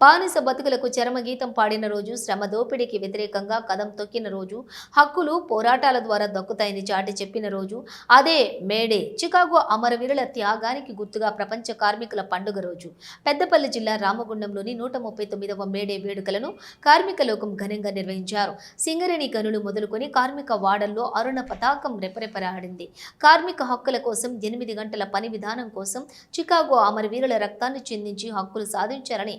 బానిస బతుకులకు చరమగీతం పాడిన రోజు శ్రమ దోపిడీకి వ్యతిరేకంగా కదం తొక్కిన రోజు హక్కులు పోరాటాల ద్వారా దక్కుతాయని చాటి చెప్పిన రోజు అదే మేడే చికాగో అమరవీరుల త్యాగానికి గుర్తుగా ప్రపంచ కార్మికుల పండుగ రోజు. పెద్దపల్లి జిల్లా రామగుండంలోని నూట ముప్పై తొమ్మిదవ మేడే వేడుకలను కార్మిక లోకం ఘనంగా నిర్వహించారు. సింగరేణి గనులు మొదలుకొని కార్మిక వాడల్లో అరుణ పతాకం రెపరెపరాడింది కార్మిక హక్కుల కోసం ఎనిమిది గంటల పని విధానం కోసం చికాగో అమరవీరుల రక్తాన్ని చెందించి హక్కులు సాధించారని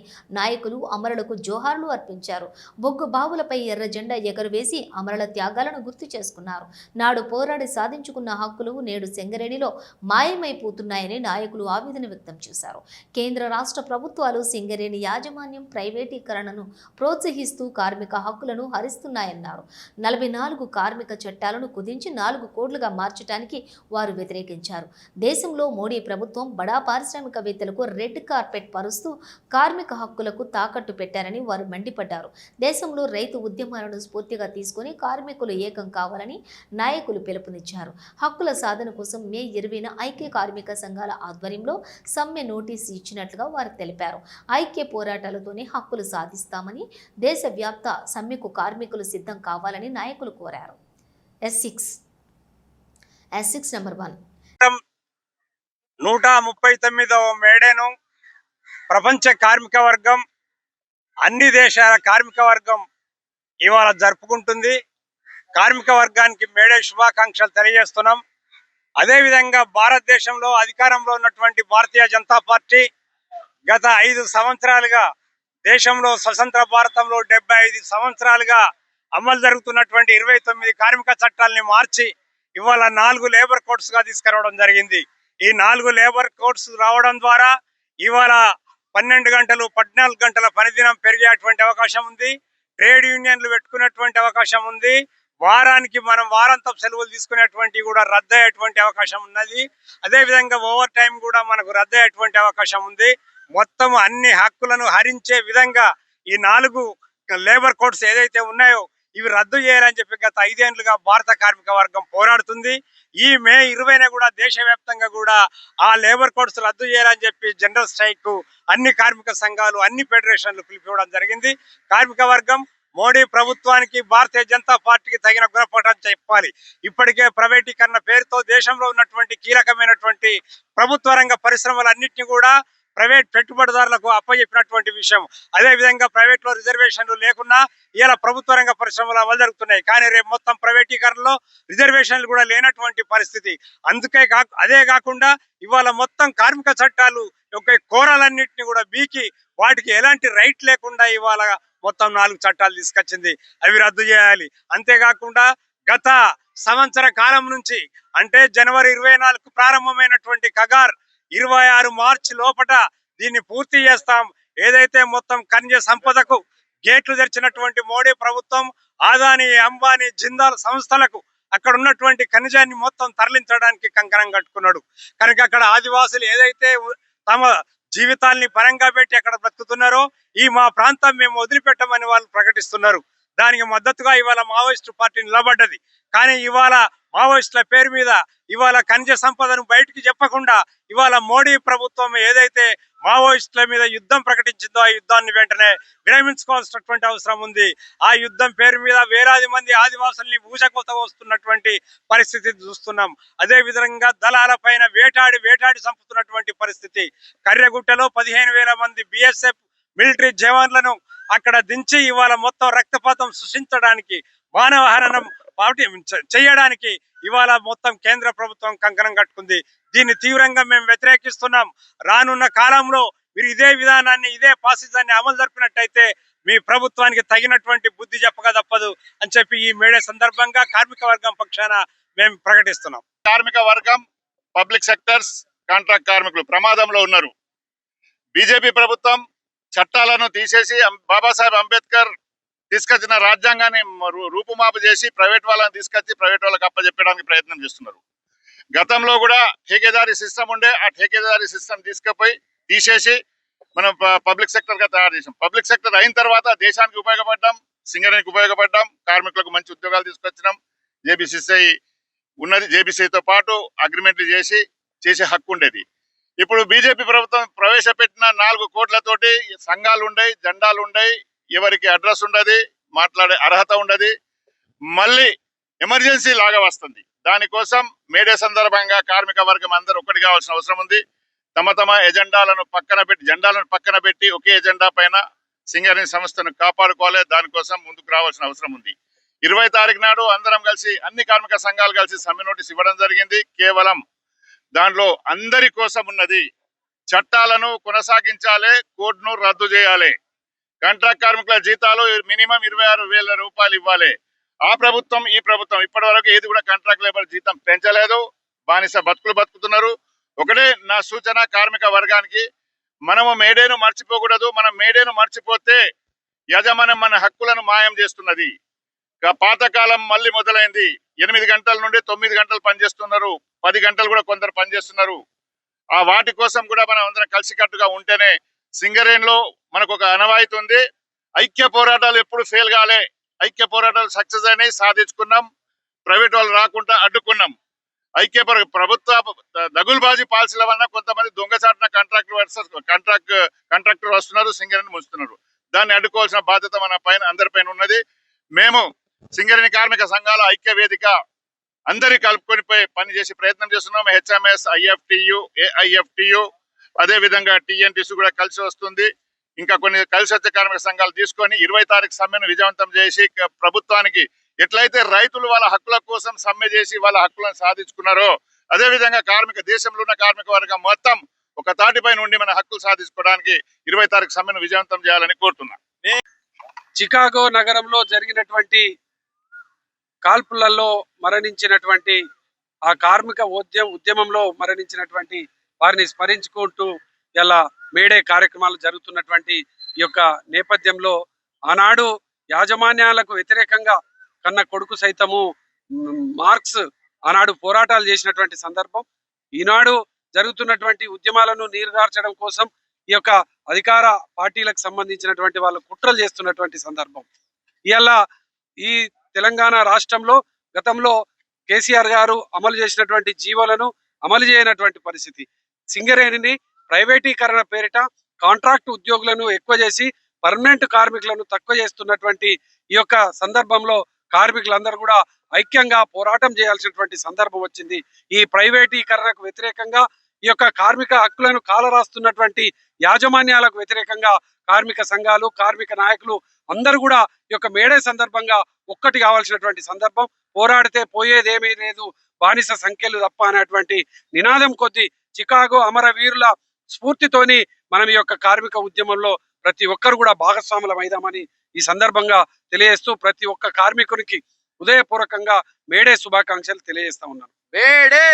నాయకులు అమరులకు జోహార్లు అర్పించారు. బొగ్గు బావులపై ఎర్ర జెండా ఎగరవేసి అమరుల త్యాగాలను గుర్తు చేసుకున్నారు. నాడు పోరాడి సాధించుకున్న హక్కులు నేడు సింగరేణిలో మాయమైపోతున్నాయని నాయకులు ఆవేదన వ్యక్తం చేశారు. కేంద్ర రాష్ట్ర ప్రభుత్వాలు సింగరేణి యాజమాన్యం ప్రైవేటీకరణను ప్రోత్సహిస్తూ కార్మిక హక్కులను హరిస్తున్నాయన్నారు. నలభై నాలుగు కార్మిక చట్టాలను కుదించి నాలుగు కోట్లుగా మార్చడానికి వారు వ్యతిరేకించారు. దేశంలో మోడీ ప్రభుత్వం బడా పారిశ్రామికవేత్తలకు రెడ్ కార్పెట్ పరుస్తూ కార్మిక హక్కులకు తాకట్టు పెట్టారని వారు మండిపడ్డారు. దేశంలో రైతు ఉద్యమాలను స్ఫూర్తిగా తీసుకొని కార్మికులు ఏకం కావాలని నాయకులు పిలుపునిచ్చారు. హక్కుల సాధన కోసం మే ఇరవైన ఐక్య కార్మిక సంఘాల ఆధ్వర్యంలో సమ్మె నోటీసు ఇచ్చినట్లుగా వారు తెలిపారు. ఐక్య పోరాటాలతోనే హక్కులు సాధిస్తామని దేశవ్యాప్త సమ్మెకు కార్మికులు సిద్ధం కావాలని నాయకులు కోరారు. S six S six number one నూట ముప్పై తొమ్మిదవ మేడేను ప్రపంచ కార్మిక వర్గం అన్ని దేశాల కార్మిక వర్గం ఇవాళ జరుపుకుంటుంది. కార్మిక వర్గానికి మేడే శుభాకాంక్షలు తెలియజేస్తున్నాం. అదేవిధంగా భారతదేశంలో అధికారంలో ఉన్నటువంటి భారతీయ జనతా పార్టీ గత ఐదు సంవత్సరాలుగా దేశంలో స్వతంత్ర భారతంలో డెబ్బై ఐదు సంవత్సరాలుగా అమలు జరుగుతున్నటువంటి ఇరవై తొమ్మిది కార్మిక చట్టాలని మార్చి ఇవాళ నాలుగు లేబర్ కోడ్స్గా తీసుకురావడం జరిగింది. ఈ నాలుగు లేబర్ కోడ్స్ రావడం ద్వారా ఇవాళ పన్నెండు గంటలు పద్నాలుగు గంటల పనిదినం పెరిగేటువంటి అవకాశం ఉంది. ట్రేడ్ యూనియన్లు పెట్టుకునేటువంటి అవకాశం ఉంది. వారానికి మనం వారాంతం సెలవులు తీసుకునేటువంటి కూడా రద్దయ్యేటువంటి అవకాశం ఉన్నది. అదే విధంగా ఓవర్ టైం కూడా మనకు రద్దయ్యేటువంటి అవకాశం ఉంది. మొత్తం అన్ని హక్కులను హరించే విధంగా ఈ నాలుగు లేబర్ కోడ్స్ ఏదైతే ఉన్నాయో ఇవి రద్దు చేయాలని చెప్పి గత ఐదేళ్ళుగా భారత కార్మిక వర్గం పోరాడుతుంది. ఈ మే ఇరవైన కూడా దేశవ్యాప్తంగా కూడా ఆ లేబర్ కోడ్స్ రద్దు చేయాలని చెప్పి జనరల్ స్ట్రైక్ అన్ని కార్మిక సంఘాలు అన్ని ఫెడరేషన్లు పిలిపివ్వడం జరిగింది. కార్మిక వర్గం మోడీ ప్రభుత్వానికి భారతీయ జనతా పార్టీకి తగిన గుణపాఠం చెప్పాలి. ఇప్పటికే ప్రైవేటీకరణ పేరుతో దేశంలో ఉన్నటువంటి కీలకమైనటువంటి ప్రభుత్వ రంగ పరిశ్రమలన్నింటినీ కూడా ప్రైవేట్ పెట్టుబడిదారులకు అప్పచెప్పినటువంటి విషయం. అదే విధంగా ప్రైవేట్లో రిజర్వేషన్లు లేకున్నా ఇలా ప్రభుత్వ రంగ పరిశ్రమలు అమలు జరుగుతున్నాయి. కానీ రేపు మొత్తం ప్రైవేటీకరణలో రిజర్వేషన్లు కూడా లేనటువంటి పరిస్థితి. అందుకే కా అదే కాకుండా ఇవాళ మొత్తం కార్మిక చట్టాలు యొక్క కోరాలన్నింటినీ కూడా బీకి వాటికి ఎలాంటి రైట్ లేకుండా ఇవాళ మొత్తం నాలుగు చట్టాలు తీసుకొచ్చింది. అవి రద్దు చేయాలి. అంతేకాకుండా గత సంవత్సర కాలం నుంచి అంటే జనవరి ఇరవై నాలుగు ప్రారంభమైనటువంటి కగార్ ఇరవై ఆరు మార్చి లోపట దీన్ని పూర్తి చేస్తాం. ఏదైతే మొత్తం ఖనిజ సంపదకు గేట్లు తెరిచినటువంటి మోడీ ప్రభుత్వం ఆదాని అంబానీ జిందాల్ సంస్థలకు అక్కడ ఉన్నటువంటి ఖనిజాన్ని మొత్తం తరలించడానికి కంకణం కట్టుకున్నాడు. కనుక అక్కడ ఆదివాసులు ఏదైతే తమ జీవితాల్ని పరంగా పెట్టి అక్కడ బ్రతుకుతున్నారో ఈ మా ప్రాంతం మేము వదిలిపెట్టమని వాళ్ళు ప్రకటిస్తున్నారు. దానికి మద్దతుగా ఇవాళ మావోయిస్టు పార్టీ నిలబడ్డది. కానీ ఇవాళ మావోయిస్టుల పేరు మీద ఇవాళ ఖనిజ సంపదను బయటికి చెప్పకుండా ఇవాళ మోడీ ప్రభుత్వం ఏదైతే మావోయిస్టుల మీద యుద్ధం ప్రకటించిందో ఆ యుద్ధాన్ని వెంటనే విరమించుకోవాల్సినటువంటి అవసరం ఉంది. ఆ యుద్ధం పేరు మీద వేలాది మంది ఆదివాసుల్ని ఊచకోత వస్తున్నటువంటి పరిస్థితి చూస్తున్నాం. అదే విధంగా దళాల పైన వేటాడి వేటాడి చంపుతున్నటువంటి పరిస్థితి. కర్రగుట్టలో పదిహేను వేల మంది బిఎస్ఎఫ్ మిలిటరీ జవాన్లను అక్కడ దించి ఇవాళ మొత్తం రక్తపాతం సృష్టించడానికి మానవహరణం పాటి చేయడానికి ఇవాళ మొత్తం కేంద్ర ప్రభుత్వం కంకణం కట్టుకుంది. దీన్ని తీవ్రంగా మేము వ్యతిరేకిస్తున్నాం. రానున్న కాలంలో మీరు ఇదే విధానాన్ని ఇదే పాసిజాన్ని అమలు జరిపినట్టయితే మీ ప్రభుత్వానికి తగినటువంటి బుద్ధి చెప్పక తప్పదు అని చెప్పి ఈ మేడే సందర్భంగా కార్మిక వర్గం పక్షాన మేము ప్రకటిస్తున్నాం. కార్మిక వర్గం పబ్లిక్ సెక్టర్స్ కాంట్రాక్ట్ కార్మికులు ప్రమాదంలో ఉన్నారు. బీజేపీ ప్రభుత్వం చట్టాలను తీసేసి బాబాసాహెబ్ అంబేద్కర్ తీసుకొచ్చిన రాజ్యాంగాన్ని రూపుమాపు చేసి ప్రైవేట్ వాళ్ళని తీసుకొచ్చి ప్రైవేట్ వాళ్ళకి అప్పచెప్పడానికి ప్రయత్నం చేస్తున్నారు. గతంలో కూడా ఠేకేదారీ సిస్టమ్ ఉండే ఆ ఠేకేదారీ సిస్టమ్ తీసుకుపోయి తీసేసి మనం పబ్లిక్ సెక్టర్గా తయారు చేసాం. పబ్లిక్ సెక్టర్ అయిన తర్వాత దేశానికి ఉపయోగపడ్డాం సింగరేణికి ఉపయోగపడ్డాం కార్మికులకు మంచి ఉద్యోగాలు తీసుకొచ్చినాం. జేబీసీసీ ఉన్నది జేబీసీతో పాటు అగ్రిమెంట్లు చేసి చేసే హక్కు ఉండేది. ఇప్పుడు బీజేపీ ప్రభుత్వం ప్రవేశపెట్టిన నాలుగు కోట్లతోటి సంఘాలు ఉండయి జెండాలు ఉండయి ఎవరికి అడ్రస్ ఉండదు మాట్లాడే అర్హత ఉండదు. మళ్ళీ ఎమర్జెన్సీ లాగా వస్తుంది. దానికోసం మేడే సందర్భంగా కార్మిక వర్గం అందరూ ఒకటి కావాల్సిన అవసరం ఉంది. తమ తమ ఎజెండాలను పక్కన పెట్టి జెండాలను పక్కన పెట్టి ఒకే ఎజెండా పైన సింగరేణి సంస్థను కాపాడుకోవాలి. దానికోసం ముందుకు రావాల్సిన అవసరం ఉంది. ఇరవై తారీఖు నాడు అందరం కలిసి అన్ని కార్మిక సంఘాలు కలిసి సమ్మె నోటీస్ ఇవ్వడం జరిగింది. కేవలం దాంట్లో అందరి కోసం ఉన్నది. చట్టాలను కొనసాగించాలి కోర్టును రద్దు చేయాలి. కాంట్రాక్ట్ కార్మికుల జీతాలు మినిమం ఇరవై ఆరు వేల రూపాయలు ఇవ్వాలి. ఆ ప్రభుత్వం ఈ ప్రభుత్వం ఇప్పటి వరకు ఏది కూడా కాంట్రాక్ట్ లేబర్ జీతం పెంచలేదు. బానిస బతుకులు బతుకుతున్నారు. ఒకటే నా సూచన కార్మిక వర్గానికి మనము మేడేను మర్చిపోకూడదు. మనం మేడేను మర్చిపోతే యజమానం మన హక్కులను మాయం చేస్తున్నది. పాతకాలం మళ్ళీ మొదలైంది. ఎనిమిది గంటల నుండి తొమ్మిది గంటలు పనిచేస్తున్నారు. పది గంటలు కూడా కొందరు పనిచేస్తున్నారు. ఆ వాటి కోసం కూడా మనం అందరం కలిసికట్టుగా ఉంటేనే సింగరేణిలో మనకు ఒక అనవాయితీ ఉంది. ఐక్య పోరాటాలు ఎప్పుడు ఫెయిల్ కాలే. ఐక్య పోరాటాలు సక్సెస్ అయినాయి సాధించుకున్నాం. ప్రైవేట్ వాళ్ళు రాకుండా అడ్డుకున్నాం. ఐక్య ప్రభుత్వ దగులుబాజీ పాలసీల వలన కొంతమంది దొంగచాటున కాంట్రాక్టర్ కాంట్రాక్ట్ కాంట్రాక్టర్ వస్తున్నారు సింగరేణి ముంచుతున్నారు. దాన్ని అడ్డుకోవాల్సిన బాధ్యత మన పైన అందరిపైన ఉన్నది. మేము సింగరేణి కార్మిక సంఘాల ఐక్య వేదిక అందరి కలుపుకొని పోయి పని చేసి ప్రయత్నం చేస్తున్నాం. హెచ్ఎంఎస్ ఐఎఫ్టియు ఏఐఎఫ్టియు అదేవిధంగా టిఎన్టీసీ కూడా కలిసి వస్తుంది. ఇంకా కొన్ని కలిసి వచ్చే కార్మిక సంఘాలు తీసుకొని ఇరవై తారీఖు సమ్మెను విజయవంతం చేసి ప్రభుత్వానికి ఎట్లయితే రైతులు వాళ్ళ హక్కుల కోసం సమ్మె చేసి వాళ్ళ హక్కులను సాధించుకున్నారో అదేవిధంగా కార్మిక దేశంలో ఉన్న కార్మిక వర్గం మొత్తం ఒక తాటిపై నుండి మన హక్కులు సాధించుకోవడానికి ఇరవై తారీఖు సమ్మెను విజయవంతం చేయాలని కోరుతున్నా. చికాగో నగరంలో జరిగినటువంటి కాల్పులలో మరణించినటువంటి ఆ కార్మిక ఉద్యమ ఉద్యమంలో మరణించినటువంటి వారిని స్మరించుకుంటూ ఇలా మేడే కార్యక్రమాలు జరుగుతున్నటువంటి ఈ యొక్క నేపథ్యంలో ఆనాడు యాజమాన్యాలకు వ్యతిరేకంగా కన్న కొడుకు సైతము మార్క్స్ ఆనాడు పోరాటాలు చేసినటువంటి సందర్భం. ఈనాడు జరుగుతున్నటువంటి ఉద్యమాలను నీరుగార్చడం కోసం ఈ యొక్క అధికార పార్టీలకు సంబంధించినటువంటి వాళ్ళు కుట్రలు చేస్తున్నటువంటి సందర్భం. ఇలా ఈ తెలంగాణ రాష్ట్రంలో గతంలో కేసీఆర్ గారు అమలు చేసినటువంటి జీవోలను అమలు చేయనటువంటి పరిస్థితి. సింగరేణిని ప్రైవేటీకరణ పేరిట కాంట్రాక్ట్ ఉద్యోగులను ఎక్కువ చేసి పర్మనెంట్ కార్మికులను తక్కువ చేస్తున్నటువంటి ఈ యొక్క సందర్భంలో కార్మికులందరూ కూడా ఐక్యంగా పోరాటం చేయాల్సినటువంటి సందర్భం వచ్చింది. ఈ ప్రైవేటీకరణకు వ్యతిరేకంగా ఈ యొక్క కార్మిక హక్కులను కాలరాస్తున్నటువంటి యాజమాన్యాలకు వ్యతిరేకంగా కార్మిక సంఘాలు కార్మిక నాయకులు అందరూ కూడా ఈ యొక్క మేడే సందర్భంగా ఒక్కటి కావాల్సినటువంటి సందర్భం. పోరాడితే పోయేదేమీ లేదు. బానిస సంఖ్యలు తప్ప అనేటువంటి నినాదం కొద్ది చికాగో అమరవీరుల స్ఫూర్తితోని మనం ఈ యొక్క కార్మిక ఉద్యమంలో ప్రతి ఒక్కరు కూడా భాగస్వాములమైదామని అయిదామని ఈ సందర్భంగా తెలియజేస్తూ ప్రతి ఒక్క కార్మికునికి ఉదయపూర్వకంగా మేడే శుభాకాంక్షలు తెలియజేస్తా ఉన్నాను. మేడే!